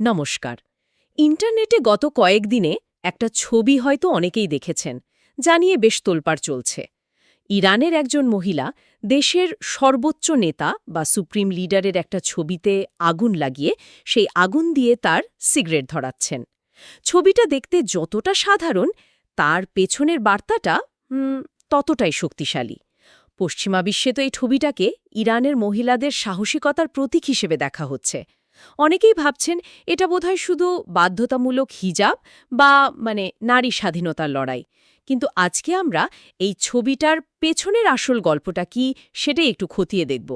নমস্কার। ইন্টারনেটে গত কয়েকদিনে একটা ছবি হয়তো অনেকেই দেখেছেন জানিয়ে বেশ তোলপাড় চলছে। ইরানের একজন মহিলা দেশের সর্বোচ্চ নেতা বা সুপ্রিম লিডারের একটা ছবিতে আগুন লাগিয়ে সেই আগুন দিয়ে তার সিগারেট ধরাচ্ছেন। ছবিটা দেখতে যতটা সাধারণ, তার পেছনের বার্তাটা ততটাই শক্তিশালী। পশ্চিমা বিশ্বে তো এই ছবিটাকে ইরানের মহিলাদের সাহসিকতার প্রতীক হিসেবে দেখা হচ্ছে। অনেকেই ভাবছেন এটা বোধহয় শুধু বাধ্যতামূলক হিজাব বা মানে নারী স্বাধীনতার লড়াই। কিন্তু আজকে আমরা এই ছবিটার পেছনের আসল গল্পটা কি সেটাই একটু খতিয়ে দেখব।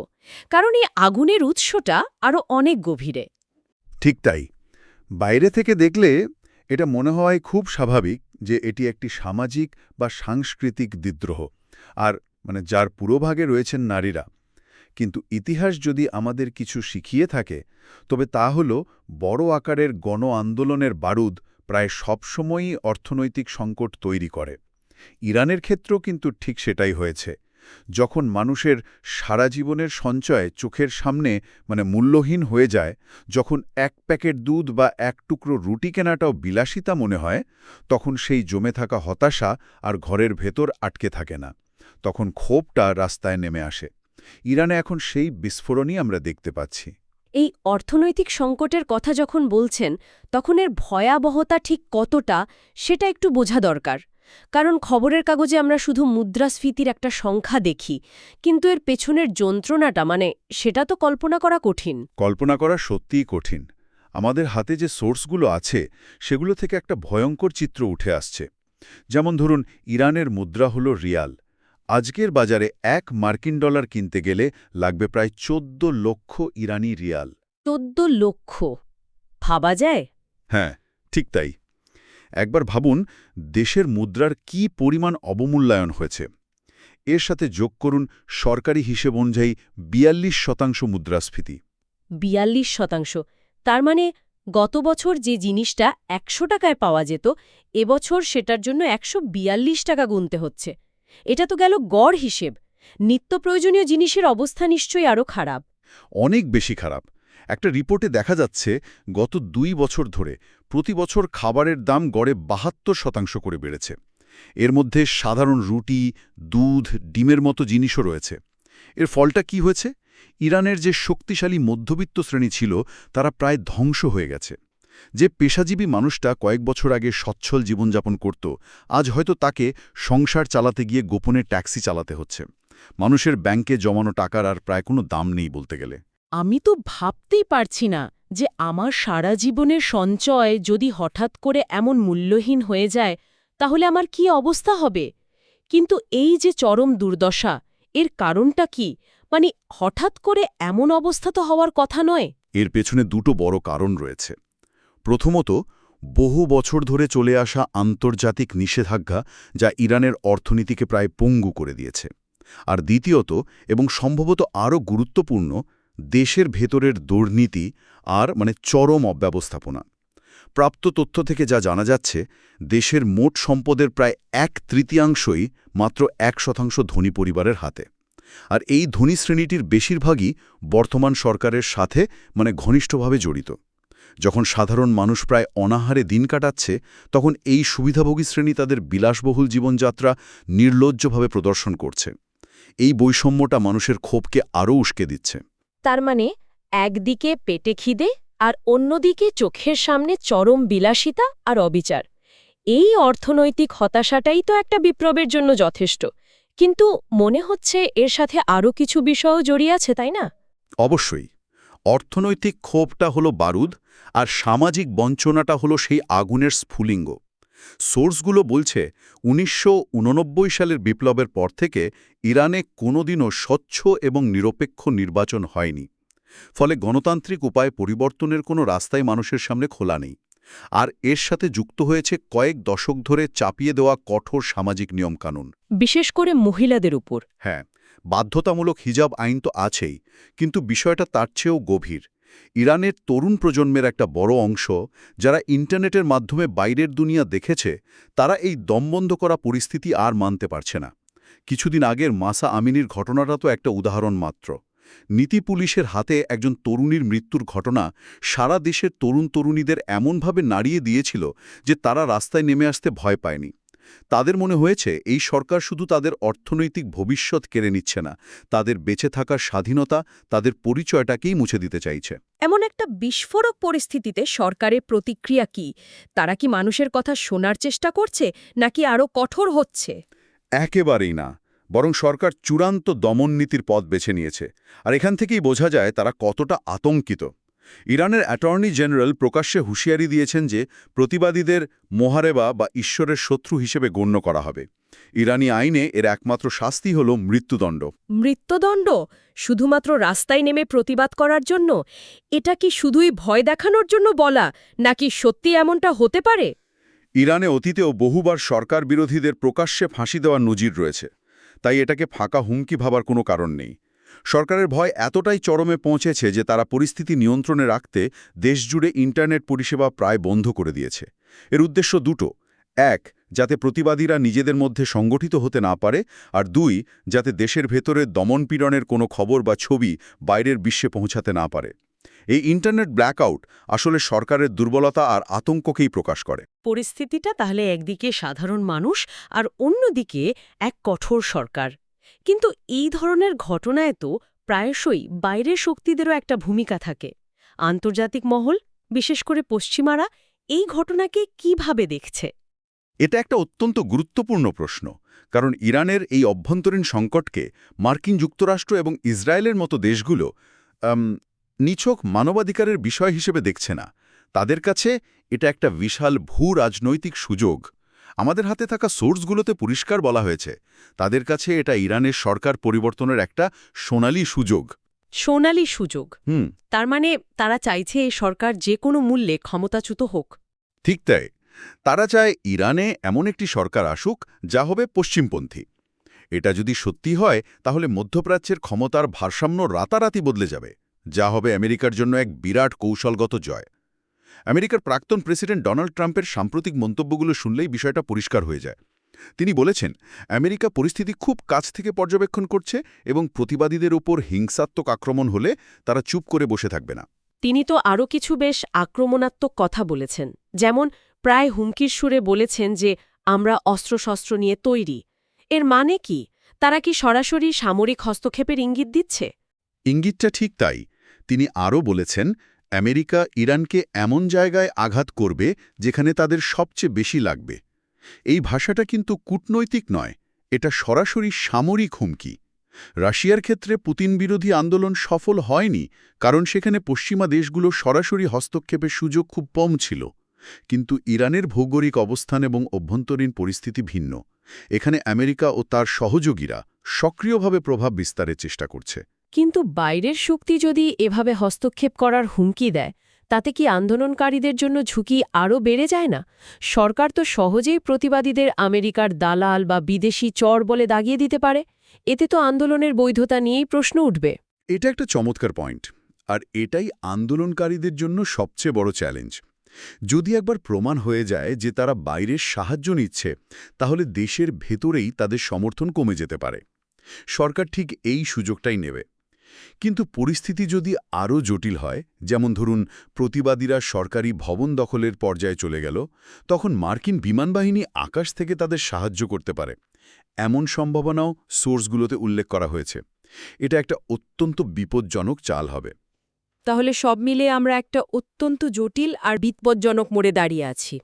কারণ এই আগুনের উৎসটা আরও অনেক গভীরে। ঠিক তাই। বাইরে থেকে দেখলে এটা মনে হয় খুব স্বাভাবিক যে এটি একটি সামাজিক বা সাংস্কৃতিক বিদ্রোহ আর মানে যার পুরোভাগে রয়েছেন নারীরা। কিন্তু ইতিহাস যদি আমাদের কিছু শিখিয়ে থাকে, তবে তা হল বড় আকারের গণ আন্দোলনের বারুদ প্রায় সবসময়ই অর্থনৈতিক সংকট তৈরি করে। ইরানের ক্ষেত্রেও কিন্তু ঠিক সেটাই হয়েছে। যখন মানুষের সারা জীবনের সঞ্চয় চোখের সামনে মানে মূল্যহীন হয়ে যায়, যখন এক প্যাকেট দুধ বা এক টুকরো রুটি কেনাটাও বিলাসিতা মনে হয়, তখন সেই জমে থাকা হতাশা আর ঘরের ভেতর আটকে থাকে না। তখন ক্ষোভটা রাস্তায় নেমে আসে। ইরানে এখন সেই বিস্ফোরণই আমরা দেখতে পাচ্ছি। এই অর্থনৈতিক সংকটের কথা যখন বলছেন তখন এর ভয়াবহতা ঠিক কতটা সেটা একটু বোঝা দরকার। কারণ খবরের কাগজে আমরা শুধু মুদ্রাস্ফীতির একটা সংখ্যা দেখি কিন্তু এর পেছনের যন্ত্রণাটা মানে সেটা তো কল্পনা করা কঠিন। কল্পনা করা সত্যিই কঠিন। আমাদের হাতে যে সোর্সগুলো আছে সেগুলো থেকে একটা ভয়ঙ্কর চিত্র উঠে আসছে। যেমন ধরুন ইরানের মুদ্রা হল রিয়াল। আজকের বাজারে এক মার্কিন ডলার কিনতে গেলে লাগবে প্রায় চোদ্দ লক্ষ ইরানি রিয়াল। চোদ্দ লক্ষ? ভাবা যায়? হ্যাঁ ঠিক তাই। একবার ভাবুন দেশের মুদ্রার কি পরিমাণ অবমূল্যায়ন হয়েছে। এর সাথে যোগ করুন সরকারি হিসেব অনুযায়ী বিয়াল্লিশ শতাংশ মুদ্রাস্ফীতি। বিয়াল্লিশ শতাংশ? তার মানে গত বছর যে জিনিসটা একশো টাকায় পাওয়া যেত এবছর সেটার জন্য একশো বিয়াল্লিশ টাকা গুনতে হচ্ছে। এটা তো গেল গড় হিসেব। নিত্য প্রয়োজনীয় জিনিসের অবস্থা নিশ্চয়ই আরও খারাপ। অনেক বেশি খারাপ। একটা রিপোর্টে দেখা যাচ্ছে, গত দুই বছর ধরে প্রতি বছর খাবারের দাম গড়ে বাহাত্তর শতাংশ করে বেড়েছে। এর মধ্যে সাধারণ রুটি, দুধ, ডিমের মতো জিনিসও রয়েছে। এর ফলটা কি হয়েছে? ইরানের যে শক্তিশালী মধ্যবিত্ত শ্রেণি ছিল, তারা প্রায় ধ্বংস হয়ে গেছে। যে পেশাজীবী মানুষটা কয়েক বছর আগে সচ্ছল জীবনযাপন করত আজ হয়তো তাকে সংসার চালাতে গিয়ে গোপনে ট্যাক্সি চালাতে হচ্ছে। মানুষের ব্যাংকে জমানো টাকার আর প্রায় কোনো দাম নেই বলতে গেলে। আমি তো ভাবতেই পারছি না যে আমার সারা জীবনের সঞ্চয় যদি হঠাৎ করে এমন মূল্যহীন হয়ে যায় তাহলে আমার কি অবস্থা হবে? কিন্তু এই যে চরম দুর্দশা এর কারণটা কি? মানে হঠাৎ করে এমন অবস্থা তো হওয়ার কথা নয়। এর পেছনে দুটো বড় কারণ রয়েছে। প্রথমত, বহু বছর ধরে চলে আসা আন্তর্জাতিক নিষেধাজ্ঞা যা ইরানের অর্থনীতিকে প্রায় পঙ্গু করে দিয়েছে। আর দ্বিতীয়ত, এবং সম্ভবত আরও গুরুত্বপূর্ণ, দেশের ভেতরের দুর্নীতি আর মানে চরম অব্যবস্থাপনা। প্রাপ্ত তথ্য থেকে যা জানা যাচ্ছে, দেশের মোট সম্পদের প্রায় এক তৃতীয়াংশই মাত্র এক শতাংশ ধনী পরিবারের হাতে। আর এই ধনী শ্রেণীটির বেশিরভাগই বর্তমান সরকারের সাথে মানে ঘনিষ্ঠভাবে জড়িত। যখন সাধারণ মানুষ প্রায় অনাহারে দিন কাটাচ্ছে তখন এই সুবিধাভোগী শ্রেণি তাদের বিলাসবহুল জীবনযাত্রা নির্লজ্জভাবে প্রদর্শন করছে। এই বৈষম্যটা মানুষের ক্ষোভকে আরও উস্কে দিচ্ছে। তার মানে একদিকে পেটে খিদে আর অন্যদিকে চোখের সামনে চরম বিলাসিতা আর অবিচার। এই অর্থনৈতিক হতাশাটাই তো একটা বিপ্লবের জন্য যথেষ্ট। কিন্তু মনে হচ্ছে এর সাথে আরও কিছু বিষয়ও জড়িয়ে আছে তাই না? অবশ্যই। অর্থনৈতিক ক্ষোভটা হলো বারুদ আর সামাজিক বঞ্চনাটা হলো সেই আগুনের স্ফুলিঙ্গ। সোর্সগুলো বলছে উনিশশো উননব্বই সালের বিপ্লবের পর থেকে ইরানে কোনোদিনও স্বচ্ছ এবং নিরপেক্ষ নির্বাচন হয়নি। ফলে গণতান্ত্রিক উপায় পরিবর্তনের কোনো রাস্তায় মানুষের সামনে খোলা নেই। আর এর সাথে যুক্ত হয়েছে কয়েক দশক ধরে চাপিয়ে দেওয়া কঠোর সামাজিক নিয়মকানুন। বিশেষ করে মহিলাদের উপর। হ্যাঁ বাধ্যতামূলক হিজাব আইন তো আছেই কিন্তু বিষয়টা তার চেয়েও গভীর। ইরানের তরুণ প্রজন্মের একটা বড় অংশ যারা ইন্টারনেটের মাধ্যমে বাইরের দুনিয়া দেখেছে, তারা এই দমবন্ধ করা পরিস্থিতি আর মানতে পারছে না। কিছুদিন আগের মাসা আমিনীর ঘটনাটা তো একটা উদাহরণ মাত্র। নীতি পুলিশের হাতে একজন তরুণীর মৃত্যুর ঘটনা সারা দেশের তরুণ তরুণীদের এমনভাবে নাড়িয়ে দিয়েছিল যে তারা রাস্তায় নেমে আসতে ভয় পায়নি। তাদের মনে হয়েছে এই সরকার শুধু তাদের অর্থনৈতিক ভবিষ্যৎ কেড়ে নিচ্ছে না তাদের বেঁচে থাকার স্বাধীনতা তাদের পরিচয়টাকেই মুছে দিতে চাইছে। এমন একটা বিস্ফোরক পরিস্থিতিতে সরকারের প্রতিক্রিয়া কি? তারা কি মানুষের কথা শোনার চেষ্টা করছে নাকি আরও কঠোর হচ্ছে? একেবারেই না বরং সরকার চূড়ান্ত দমন নীতির পথ বেছে নিয়েছে আর এখান থেকেই বোঝা যায় তারা কতটা আতঙ্কিত। ইরানের অ্যাটর্নি জেনারেল প্রকাশ্যে হুঁশিয়ারি দিয়েছেন যে প্রতিবাদীদের মোহারেবা বা ঈশ্বরের শত্রু হিসেবে গণ্য করা হবে। ইরানি আইনে এর একমাত্র শাস্তি হল মৃত্যুদণ্ড। মৃত্যুদণ্ড? শুধুমাত্র রাস্তায় নেমে প্রতিবাদ করার জন্য? এটা কি শুধুই ভয় দেখানোর জন্য বলা নাকি সত্যি এমনটা হতে পারে? ইরানে অতীতেও বহুবার সরকার বিরোধীদের প্রকাশ্যে ফাঁসি দেওয়ার নজির রয়েছে। তাই এটাকে ফাঁকা হুমকি ভাবার কোনো কারণ নেই। সরকারের ভয় এতটাই চরমে পৌঁছেছে যে তারা পরিস্থিতি নিয়ন্ত্রণে রাখতে দেশজুড়ে ইন্টারনেট পরিষেবা প্রায় বন্ধ করে দিয়েছে। এর উদ্দেশ্য দুটো। এক, যাতে প্রতিবাদীরা নিজেদের মধ্যে সংগঠিত হতে না পারে। আর দুই, যাতে দেশের ভেতরে দমনপীড়নের কোনো খবর বা ছবি বাইরের বিশ্বে পৌঁছাতে না পারে। এই ইন্টারনেট ব্ল্যাকআউট আসলে সরকারের দুর্বলতা আর আতঙ্ককেই প্রকাশ করে। পরিস্থিতিটা তাহলে একদিকে সাধারণ মানুষ আর অন্যদিকে এক কঠোর সরকার। কিন্তু এই ধরনের ঘটনায় তো প্রায়শই বাইরের শক্তিদেরও একটা ভূমিকা থাকে। আন্তর্জাতিক মহল, বিশেষ করে পশ্চিমারা, এই ঘটনাকে কীভাবে দেখছে? এটা একটা অত্যন্ত গুরুত্বপূর্ণ প্রশ্ন, কারণ ইরানের এই অভ্যন্তরীণ সংকটকে মার্কিন যুক্তরাষ্ট্র এবং ইসরায়েলের মতো দেশগুলো নিছক মানবাধিকারের বিষয় হিসেবে দেখছে না। তাদের কাছে এটা একটা বিশাল ভূ রাজনৈতিক সুযোগ। আমাদের হাতে থাকা সোর্সগুলোতে পরিষ্কার বলা হয়েছে। তাদের কাছে এটা ইরানের সরকার পরিবর্তনের একটা সোনালি সুযোগ। সোনালি সুযোগ। হুম। তার মানে তারা চাইছে এই সরকার যে কোনো মূল্যে ক্ষমতাচ্যুত হোক। ঠিক তাই। তারা চায় ইরানে এমন একটি সরকার আসুক যা হবে পশ্চিমপন্থী। এটা যদি সত্যি হয় তাহলে মধ্যপ্রাচ্যের ক্ষমতার ভারসাম্য রাতারাতি বদলে যাবে যা হবে আমেরিকার জন্য এক বিরাট কৌশলগত জয়। আমেরিকার প্রাক্তন প্রেসিডেন্ট ডোনাল্ড ট্রাম্পের সাম্প্রতিক মন্তব্যগুলো শুনলেই বিষয়টা পরিষ্কার হয়ে যায়। তিনি বলেছেন আমেরিকা পরিস্থিতি খুব কাছ থেকে পর্যবেক্ষণ করছে এবং প্রতিবাদীদের ওপর হিংসাত্মক আক্রমণ হলে তারা চুপ করে বসে থাকবে না। তিনি তো আরও কিছু বেশ আক্রমণাত্মক কথা বলেছেন যেমন প্রায় হুমকির সুরে বলেছেন যে আমরা অস্ত্রশস্ত্র নিয়ে তৈরি। এর মানে কি? তারা কি সরাসরি সামরিক হস্তক্ষেপের ইঙ্গিত দিচ্ছে? ইঙ্গিতটা ঠিক তাই। তিনি আরও বলেছেন আমেরিকা ইরানকে এমন জায়গায় আঘাত করবে যেখানে তাদের সবচেয়ে বেশি লাগবে। এই ভাষাটা কিন্তু কূটনৈতিক নয়, এটা সরাসরি সামরিক হুমকি। রাশিয়ার ক্ষেত্রে পুতিন বিরোধী আন্দোলন সফল হয়নি, কারণ সেখানে পশ্চিমা দেশগুলো সরাসরি হস্তক্ষেপের সুযোগ খুব কম ছিল। কিন্তু ইরানের ভৌগোলিক অবস্থান এবং অভ্যন্তরীণ পরিস্থিতি ভিন্ন। এখানে আমেরিকা ও তার সহযোগীরা সক্রিয়ভাবে প্রভাব বিস্তারের চেষ্টা করছে। কিন্তু বাইরের শক্তি যদি এভাবে হস্তক্ষেপ করার হুমকি দেয়, তাতে কি আন্দোলনকারীদের জন্য ঝুঁকি আরও বেড়ে যায় না? সরকার তো সহজেই প্রতিবাদীদের আমেরিকার দালাল বা বিদেশি চর বলে দাগিয়ে দিতে পারে। এতে তো আন্দোলনের বৈধতা নিয়েই প্রশ্ন উঠবে। এটা একটা চমৎকার পয়েন্ট। আর এটাই আন্দোলনকারীদের জন্য সবচেয়ে বড় চ্যালেঞ্জ। যদি একবার প্রমাণ হয়ে যায় যে তারা বাইরের সাহায্য নিচ্ছে, তাহলে দেশের ভেতরেই তাদের সমর্থন কমে যেতে পারে। সরকার ঠিক এই সুযোগটাই নেবে। কিন্তু পরিস্থিতি যদি আরও জটিল হয়, যেমন ধরুন প্রতিবাদীরা সরকারি ভবন দখলের পর্যায়ে চলে গেল, তখন মার্কিন বিমানবাহিনী আকাশ থেকে তাদের সাহায্য করতে পারে। এমন সম্ভাবনাও সোর্সগুলোতে উল্লেখ করা হয়েছে। এটা একটা অত্যন্ত বিপজ্জনক চাল হবে। তাহলে সব মিলে আমরা একটা অত্যন্ত জটিল আর বিপজ্জনক মোড়ে দাঁড়িয়ে আছি।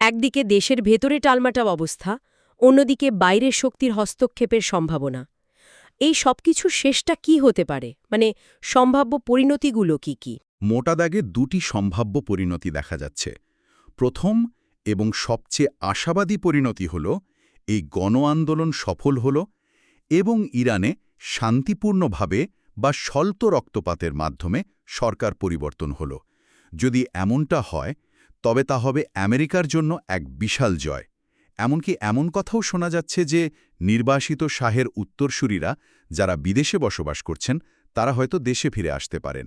একদিকে দেশের ভেতরে টালমাটাল অবস্থা, অন্যদিকে বাইরের শক্তির হস্তক্ষেপের সম্ভাবনা। এই সবকিছু শেষটা কি হতে পারে? মানে সম্ভাব্য পরিণতিগুলো কি কি? মোটা দাগে দুটি সম্ভাব্য পরিণতি দেখা যাচ্ছে। প্রথম এবং সবচেয়ে আশাবাদী পরিণতি হল, এই গণ আন্দোলন সফল হল এবং ইরানে শান্তিপূর্ণভাবে বা স্বল্প রক্তপাতের মাধ্যমে সরকার পরিবর্তন হল। যদি এমনটা হয়, তবে তা হবে আমেরিকার জন্য এক বিশাল জয়। এমনকি এমন কথাও শোনা যাচ্ছে যে নির্বাসিত শাহের উত্তরসূরিরা যারা বিদেশে বসবাস করছেন তারা হয়তো দেশে ফিরে আসতে পারেন।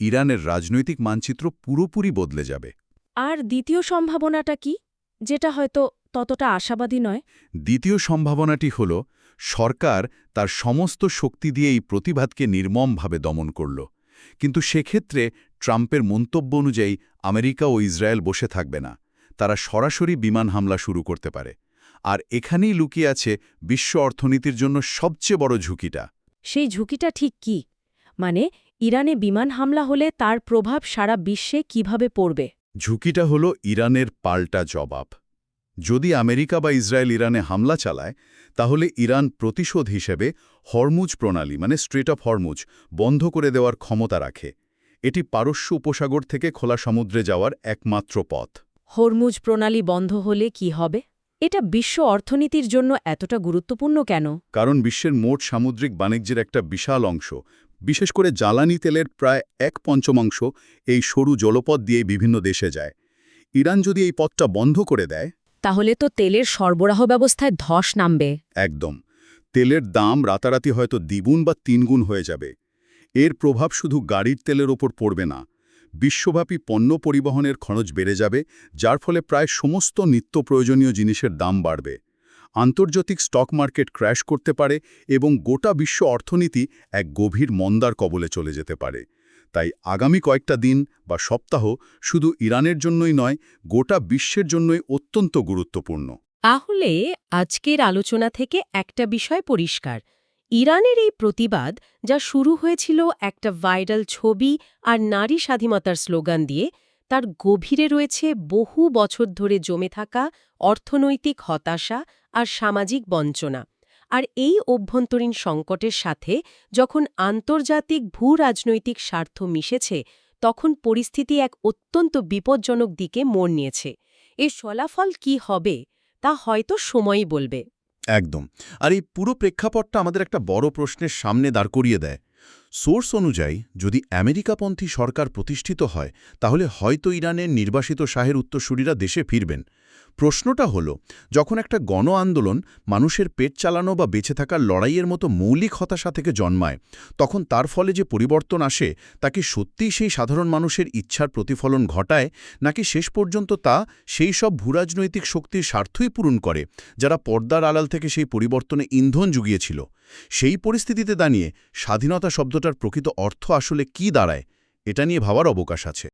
ইরানের রাজনৈতিক মানচিত্র পুরোপুরি বদলে যাবে। আর দ্বিতীয় সম্ভাবনাটা কি? যেটা হয়তো ততটা আশাবাদী নয়। দ্বিতীয় সম্ভাবনাটি হল সরকার তার সমস্ত শক্তি দিয়ে এই প্রতিবাদকে নির্মমভাবে দমন করল। কিন্তু সেক্ষেত্রে ট্রাম্পের মন্তব্য অনুযায়ী আমেরিকা ও ইসরায়েল বসে থাকবে না। তারা সরাসরি বিমান হামলা শুরু করতে পারে। আর এখানেই লুকিয়ে আছে বিশ্ব অর্থনীতির জন্য সবচেয়ে বড় ঝুঁকিটা। সেই ঝুঁকিটা ঠিক কি? মানে ইরানে বিমান হামলা হলে তার প্রভাব সারা বিশ্বে কীভাবে পড়বে? ঝুঁকিটা হল ইরানের পাল্টা জবাব। যদি আমেরিকা বা ইসরায়েল ইরানে হামলা চালায় তাহলে ইরান প্রতিশোধ হিসেবে হরমুজ প্রণালী মানে স্ট্রেট অফ হরমুজ বন্ধ করে দেওয়ার ক্ষমতা রাখে। এটি পারস্য উপসাগর থেকে খোলা সমুদ্রে যাওয়ার একমাত্র পথ। হরমুজ প্রণালী বন্ধ হলে কি হবে? এটা বিশ্ব অর্থনীতির জন্য এতটা গুরুত্বপূর্ণ কেন? কারণ বিশ্বের মোট সামুদ্রিক বাণিজ্যের একটা বিশাল অংশ বিশেষ করে জ্বালানি তেলের প্রায় এক পঞ্চমাংশ এই সরু জলপথ দিয়ে বিভিন্ন দেশে যায়। ইরান যদি এই পথটা বন্ধ করে দেয় তাহলে তো তেলের সরবরাহ ব্যবস্থায় ধস নামবে। একদম। তেলের দাম রাতারাতি হয়তো দ্বিগুণ বা তিনগুণ হয়ে যাবে। এর প্রভাব শুধু গাড়ির তেলের ওপর পড়বে না বিশ্বব্যাপী পণ্য পরিবহনের খরচ বেড়ে যাবে, যার ফলে প্রায় সমস্ত নিত্য প্রয়োজনীয় জিনিসের দাম বাড়বে। আন্তর্জাতিক স্টক মার্কেট ক্র্যাশ করতে পারে এবং গোটা বিশ্ব অর্থনীতি এক গভীর মন্দার কবলে চলে যেতে পারে। তাই আগামী কয়েকটা দিন বা সপ্তাহ শুধু ইরানের জন্যই নয়, গোটা বিশ্বের জন্যই অত্যন্ত গুরুত্বপূর্ণ। তাহলে আজকের আলোচনা থেকে একটা বিষয় পরিষ্কার। ইরানের এই প্রতিবাদ, যা শুরু হয়েছিল একটা ভাইরাল ছবি আর নারী স্বাধীনতার স্লোগান দিয়ে, তার গভীরে রয়েছে বহু বছর ধরে জমে থাকা অর্থনৈতিক হতাশা আর সামাজিক বঞ্চনা। আর এই অভ্যন্তরীণ সংকটের সাথে, যখন আন্তর্জাতিক ভূ রাজনৈতিক স্বার্থ মিশেছে, তখন পরিস্থিতি এক অত্যন্ত বিপজ্জনক দিকে মোড় নিয়েছে। এর ফলাফল কি হবে, তা হয়তো সময়ই বলবে। একদম। আর এই পুরো প্রেক্ষাপটটা আমাদের একটা বড় প্রশ্নের সামনে দাঁড় করিয়ে দেয়। সোর্স অনুযায়ী, যদি আমেরিকাপন্থী সরকার প্রতিষ্ঠিত হয়, তাহলে হয়তো ইরানের নির্বাসিত শাহের উত্তরসূরিরা দেশে ফিরবেন। প্রশ্নটা হলো, যখন একটা গণ আন্দোলন মানুষের পেট চালানো বা বেঁচে থাকার লড়াইয়ের মতো মৌলিক হতাশা থেকে জন্মায়, তখন তার ফলে যে পরিবর্তন আসে, তা কি সত্যিই সেই সাধারণ মানুষের ইচ্ছার প্রতিফলন ঘটায়, নাকি শেষ পর্যন্ত তা সেই সব ভূরাজনৈতিক শক্তির স্বার্থই পূরণ করে, যারা পর্দার আড়াল থেকে সেই পরিবর্তনে ইন্ধন জুগিয়েছিল? সেই পরিস্থিতিতে দাঁড়িয়ে স্বাধীনতা শব্দটার প্রকৃত অর্থ আসলে কি দাঁড়ায়, এটা নিয়ে ভাবার অবকাশ আছে।